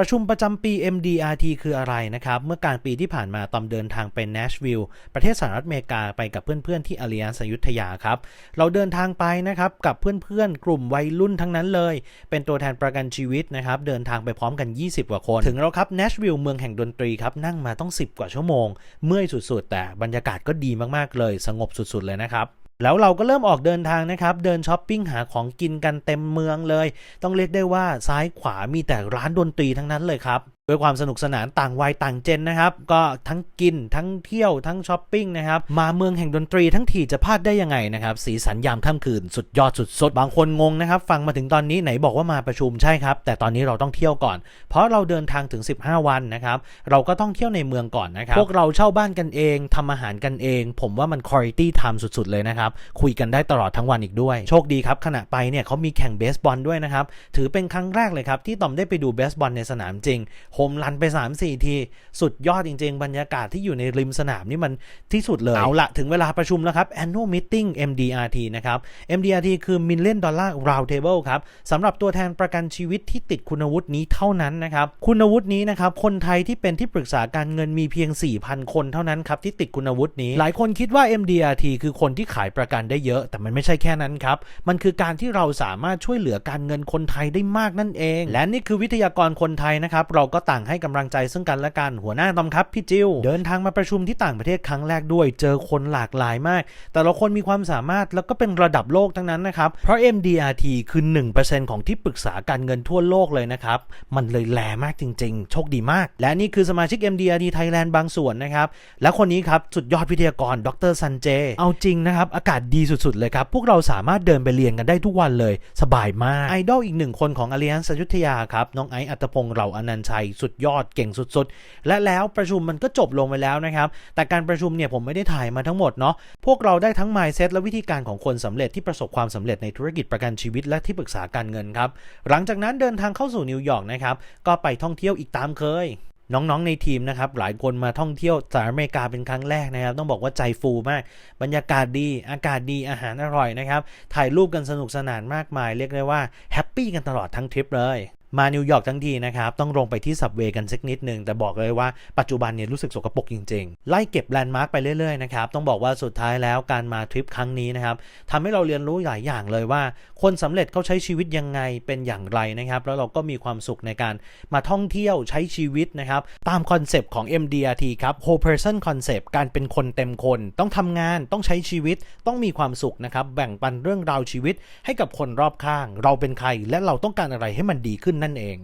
ประชุมประจำปี MDRT คืออะไรนะครับ เมื่อกลางปีที่ผ่านมาตอมเดินทางไปนชวิลล์ประเทศสหรัฐอเมริกาไปกับเพื่อนๆที่อารียนสยุธยาครับ เราเดินทางไปนะครับกับเพื่อนๆ กลุ่มวัยรุ่นทั้งนั้นเลย เป็นตัวแทนประกันชีวิตนะครับเดินทางไปพร้อมกัน 20 กว่าคน ถึงแล้วครับนชวิลล์เมืองแห่งดนตรีครับนั่งมาต้อง 10 กว่าชั่วโมง เมื่อยสุดๆ แต่บรรยากาศก็ดีมากๆเลย สงบสุดๆเลยนะครับ แล้วเราก็เริ่มออกเดินทางนะครับ เดินช้อปปิ้งหาของกินกันเต็มเมืองเลย ต้องเรียกได้ว่าซ้ายขวามีแต่ร้านดนตรีทั้งนั้นเลยครับ ด้วยความสนุกสนานต่างวัยต่างเจนนะครับ ก็ทั้งกินทั้งเที่ยวทั้งช้อปปิ้งนะครับมาเมืองแห่งดนตรีทั้งทีจะพลาดได้ยังไงนะครับสีสันยามค่ำคืนสุดยอดสุดๆบางคนงงนะครับ ฟังมาถึงตอนนี้ไหนบอกว่ามาประชุมใช่ครับ แต่ตอนนี้เราต้องเที่ยวก่อน เพราะเราเดินทางถึง 15 วันนะครับเราก็ต้องเที่ยวในเมืองก่อนนะครับพวกเราเช่าบ้านกันเองทำอาหารกันเอง ผมว่ามัน quality time สุดๆเลยนะครับคุยกันได้ตลอดทั้งวันอีกด้วย โชคดีครับขณะไปเนี่ยเขามีแข่งเบสบอลด้วยนะครับถือเป็นครั้งแรกเลยครับที่ตอมได้ไปดูเบสบอลในสนามจริงโฮมรันไป 3-4 ที สุดยอดจริง ๆ บรรยากาศที่อยู่ในริมสนามนี่มันที่สุดเลย เอาละถึงเวลาประชุมแล้วครับ annual meeting MDRT นะครับ MDRT คือ Million Dollar Round Table ครับสำหรับตัวแทนประกันชีวิตที่ติดคุณวุฒินี้เท่านั้นนะครับ คุณวุฒินี้นะครับ คนไทยที่เป็นที่ปรึกษาการเงินมีเพียง 4,000 คนเท่านั้นครับที่ติดคุณวุฒินี้ หลายคนคิดว่า MDRT คือคนที่ขายประกันได้เยอะ แต่มันไม่ใช่แค่นั้นครับ มันคือการที่เราสามารถช่วยเหลือการเงินคนไทยได้มากนั่นเอง และนี่คือวิทยากรคนไทยนะครับเราก็ต่างให้กำลังใจซึ่งกันและกันหัวหน้าตอมครับพี่จิวเดินทางมาประชุมที่ต่างประเทศครั้งแรกด้วย เจอคนหลากหลายมาก แต่ละคนมีความสามารถแล้วก็เป็นระดับโลกทั้งนั้นนะครับเพราะ MDRT คือ 1%ของที่ปรึกษาการเงินทั่วโลกเลยนะครับมันเลยแลมากจริง ๆ โชคดีมาก และนี่คือสมาชิก MDRT Thailand บางส่วนนะครับและคนนี้ครับสุดยอดวิทยากรดรซันเจเอาจริงนะครับอากาศดีสุดๆเลยครับพวกเราสามารถเดินไปเรียนกันได้ทุกวันเลย สบายมากไอดอลอีกหนึ่งคนของอ l ลียนสยุธยาครับน้องไออัตพงศ์เหล่าอนันชัยสุดยอดเก่งสุดๆ และแล้วประชุมมันก็จบลงไปแล้วนะครับ แต่การประชุมเนี่ยผมไม่ได้ถ่ายมาทั้งหมดเนาะพวกเราได้ทั้ง mindset และวิธีการของคนสำเร็จที่ประสบความสำเร็จในธุรกิจประกันชีวิตและที่ปรึกษาการเงินครับหลังจากนั้นเดินทางเข้าสู่นิวยอร์กนะครับก็ไปท่องเที่ยวอีกตามเคยน้องๆ ในทีมนะครับหลายคนมาท่องเที่ยวสหรัฐอเมริกาเป็นครั้งแรกนะครับ ต้องบอกว่าใจฟูมาก บรรยากาศดีอากาศดีอาหารอร่อยนะครับ ถ่ายรูปกันสนุกสนานมากมาย เรียกได้ว่าแฮปปี้กันตลอดทั้งทริปเลย มานิวยอร์กทั้งทีนะครับต้องลงไปที่สับเวย์กันสักนิดหนึ่งแต่บอกเลยว่าปัจจุบันเนี่ยรู้สึกสกปรกจริงๆ ไล่เก็บแลนด์มาร์กไปเรื่อยๆนะครับต้องบอกว่าสุดท้ายแล้วการมาทริปครั้งนี้นะครับทำให้เราเรียนรู้หลายอย่างเลยว่า คนสำเร็จเขาใช้ชีวิตยังไงเป็นอย่างไรนะครับแล้วเราก็มีความสุขในการมาท่องเที่ยวใช้ชีวิตนะครับตามคอนเซปต์ของ MDRT ครับ whole person concept การเป็นคนเต็มคน ต้องทำงานต้องใช้ชีวิตต้องมีความสุขนะครับแบ่งปันเรื่องราวชีวิตให้กับคนรอบข้าง เราเป็นใครและเราต้องการอะไรให้มันดีขึ้นนั่นเอง